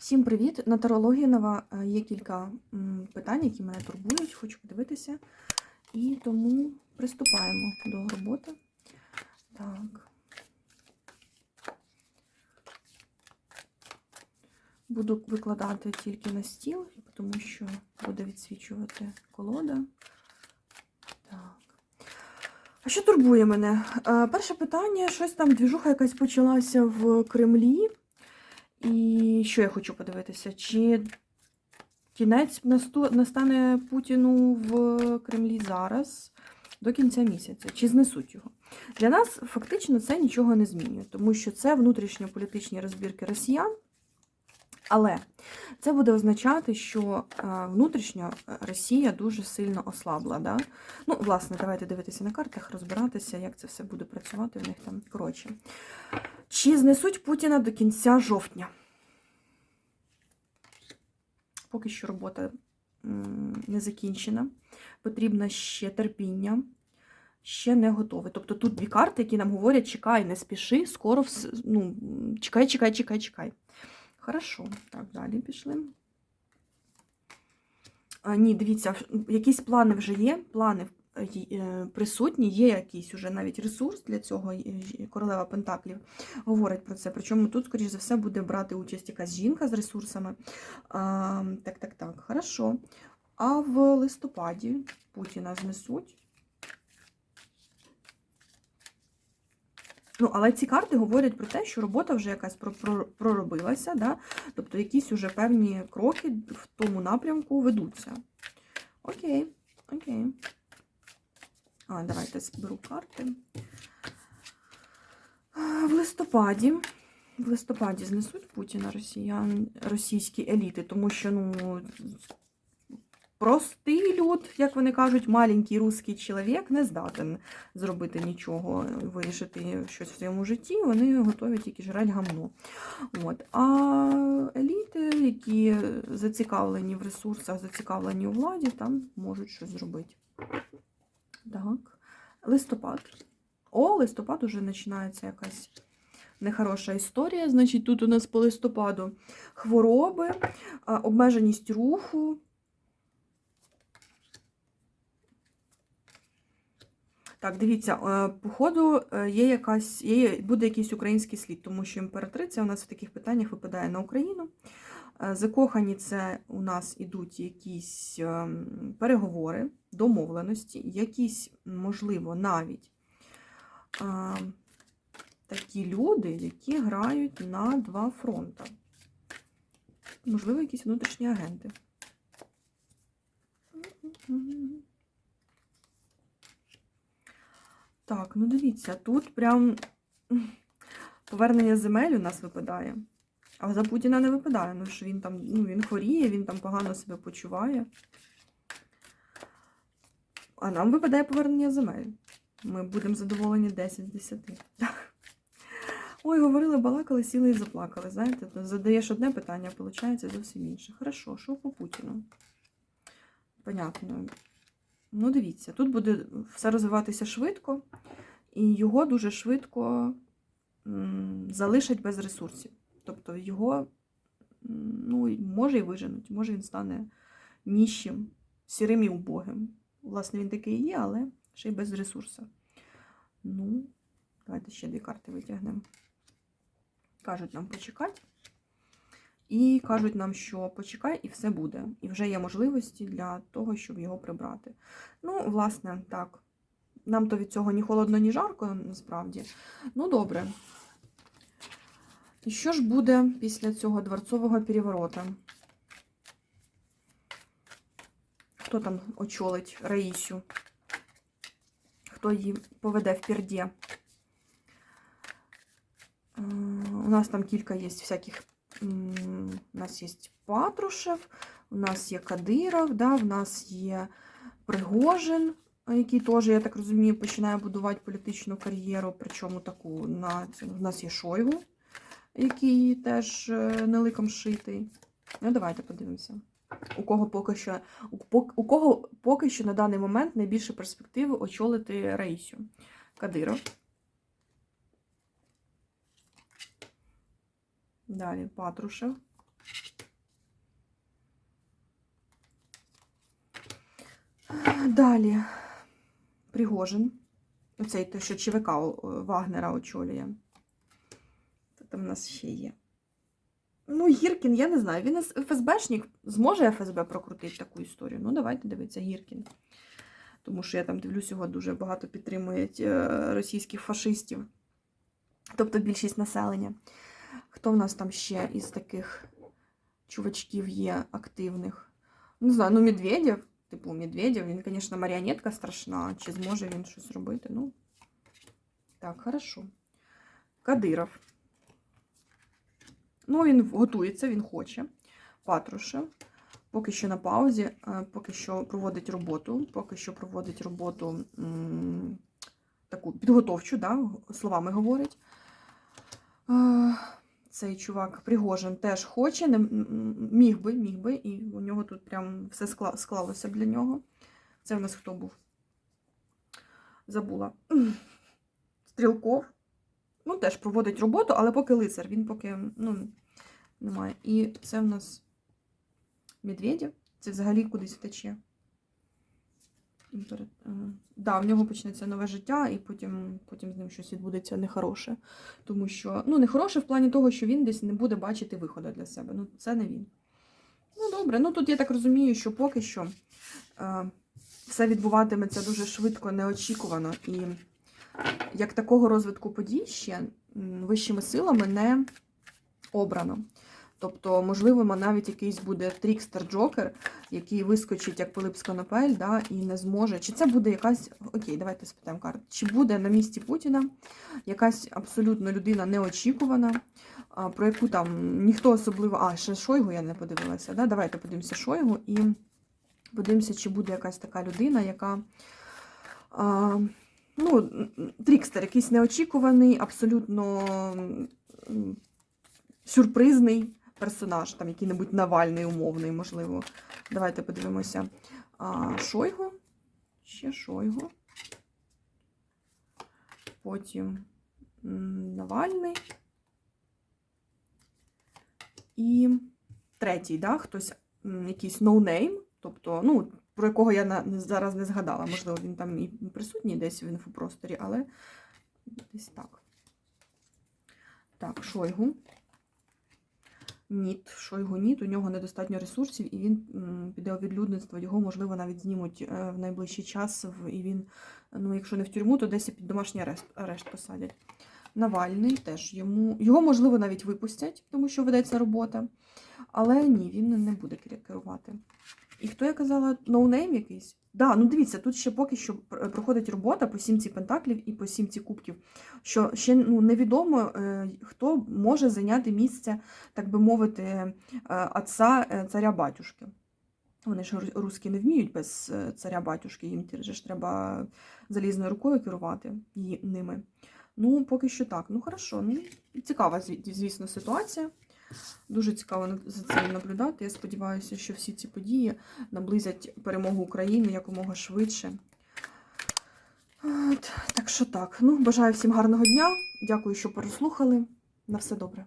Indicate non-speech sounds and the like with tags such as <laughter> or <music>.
Всім привіт! На тарології нова е, є кілька питань, які мене турбують, хочу подивитися. І тому приступаємо до роботи. Так. Буду викладати тільки на стіл, тому що буде відсвічувати колода. А що турбує мене? Е, Перше питання: щось там двіжуха якась почалася в Кремлі. І що я хочу подивитися? Чи кінець настане Путіну в Кремлі зараз до кінця місяця? Чи знесуть його? Для нас фактично це нічого не змінює, тому що це внутрішньополітичні розбірки росіян. Але це буде означати, що е, внутрішньо Росія дуже сильно ослабла. Да? Ну, власне, давайте дивитися на картах, розбиратися, як це все буде працювати в них там. Коротше. Чи знесуть Путіна до кінця жовтня? Поки що робота не закінчена. Потрібно ще терпіння, ще не готове. Тобто тут дві карти, які нам говорять: чекай, не спіши, скоро ну, чекай, чекай, чекай, чекай. Хорошо, так, далі пішли. А, ні, дивіться, якісь плани вже є, плани е, е, присутні, є якийсь уже навіть ресурс для цього. е, Королева Пентаклів говорить про це. Причому тут, скоріш за все, буде брати участь якась жінка з ресурсами. А, так, так, так, хорошо. А в листопаді Путіна знесуть. Ну, але ці карти говорять про те, що робота вже якась про- про- проробилася, да? тобто якісь уже певні кроки в тому напрямку ведуться. Окей, окей. А, давайте зберу карти. В листопаді. В листопаді знесуть Путіна росіян, російські еліти, тому що ну, простий люд, як вони кажуть, маленький русський чоловік не здатен зробити нічого, вирішити щось в своєму житті. Вони готові тільки жрати гамно. От. А еліти, які зацікавлені в ресурсах, зацікавлені у владі, там можуть щось зробити. Так. Листопад. О, листопад уже починається якась нехороша історія. Значить, тут у нас по листопаду хвороби, обмеженість руху. Так, дивіться, е, походу е, є якась, є, буде якийсь український слід, тому що імператриця у нас в таких питаннях випадає на Україну. Е, Закохані це у нас ідуть якісь ем, переговори, домовленості, якісь, можливо, навіть е, такі люди, які грають на два фронта. Можливо, якісь внутрішні агенти. Так, ну дивіться, тут прям повернення земель у нас випадає. А за Путіна не випадає. Ну що він там, ну він хворіє, він там погано себе почуває. А нам випадає повернення земель. Ми будемо задоволені 10 з 10. <laughs> Ой, говорили, балакали, сіли і заплакали. Знаєте, то задаєш одне питання, а виходить зовсім інше. Хорошо, що по Путіну? Понятно. Ну, дивіться, тут буде все розвиватися швидко, і його дуже швидко залишать без ресурсів. Тобто його ну, може і виженуть, може він стане ніщим, сірим і убогим. Власне, він такий є, але ще й без ресурсу. Ну, давайте ще дві карти витягнемо. Кажуть нам почекати. І кажуть нам, що почекай, і все буде. І вже є можливості для того, щоб його прибрати. Ну, власне, так. Нам то від цього ні холодно, ні жарко, насправді. Ну, добре. І що ж буде після цього дворцового переворота? Хто там очолить Раїсю? Хто її поведе в пірді? Е, У нас там кілька є всяких. У нас є Патрушев, у нас є Кадиров, да, в нас є Пригожин, який теж, я так розумію, починає будувати політичну кар'єру, причому таку на. У нас є Шойгу, який теж е, не ликом шитий. Ну, давайте подивимося. У кого поки що у, у кого поки що на даний момент найбільше перспективи очолити Раїсю? Кадиров. Далі Патрушев. Далі. Пригожин. Оцей те, що ЧВК Вагнера очолює. Що там у нас ще є? Ну, Гіркін, я не знаю. Він ФСБшник. Зможе ФСБ прокрутити таку історію? Ну, давайте дивитися, Гіркін. Тому що я там дивлюсь, його дуже багато підтримують е, російських фашистів. Тобто більшість населення. Хто в нас там ще із таких чувачків є активних? Не знаю, ну Медведєв, типу Медведєв, він, звісно, маріонетка страшна. Чи зможе він щось робити? Ну, так, хорошо. Кадиров. Ну, він готується, він хоче. Патрушев. Поки що на паузі, поки що проводить роботу, поки що проводить роботу таку підготовчу, да, словами говорить. Цей чувак Пригожин теж хоче, не, міг би, міг би, і у нього тут прям все склалося для нього. Це в нас хто був? Забула. <clears throat> Стрілков. Ну, теж проводить роботу, але поки лицар, він поки ну, немає. І це в нас Медведєв. Це взагалі кудись втече. Е, Да, в нього почнеться нове життя, і потім, потім з ним щось відбудеться нехороше. Тому що, ну, нехороше в плані того, що він десь не буде бачити виходу для себе. Ну, це не він. Ну, добре, ну тут я так розумію, що поки що е, все відбуватиметься дуже швидко, неочікувано. І як такого розвитку подій ще вищими силами не обрано. Тобто, можливо, навіть якийсь буде трікстер-джокер, який вискочить як Пилип з да, і не зможе. Чи це буде якась. Окей, давайте спитаємо карт. Чи буде на місці Путіна якась абсолютно людина неочікувана, про яку там ніхто особливо. А, ще Шойгу я не подивилася. Да? Давайте подивимося Шойгу і подивимося, чи буде якась така людина, яка. А, ну, трікстер, якийсь неочікуваний, абсолютно сюрпризний персонаж, там який-небудь Навальний умовний, можливо. Давайте подивимося. А, Шойгу. Ще Шойгу. Потім Навальний. І третій, да, хтось якийсь ноунейм, тобто, ну, про якого я зараз не згадала. Можливо, він там і присутній десь в інфопросторі, але десь так. Так, Шойгу. Ніт, Шойгу ніт, у нього недостатньо ресурсів, і він піде у відлюдництво. Його, можливо, навіть знімуть е, в найближчий час, і він, ну, якщо не в тюрму, то десь під домашній арешт, арешт посадять. Навальний теж йому. Його, можливо, навіть випустять, тому що ведеться робота. Але ні, він не буде керувати. І хто я казала, ноунейм якийсь? Да, ну дивіться, тут ще поки що проходить робота по сімці пентаклів і по сімці кубків, що ще ну, невідомо, е, хто може зайняти місце, так би мовити, е, отца е, царя батюшки. Вони ж ру- русські не вміють без е, царя батюшки, їм ж треба залізною рукою керувати її, ними. Ну, поки що так. Ну, хорошо. Ну, цікава, звісно, ситуація. Дуже цікаво за цим наблюдати. Я сподіваюся, що всі ці події наблизять перемогу України якомога швидше. От, так що так. Ну, бажаю всім гарного дня. Дякую, що прослухали. На все добре.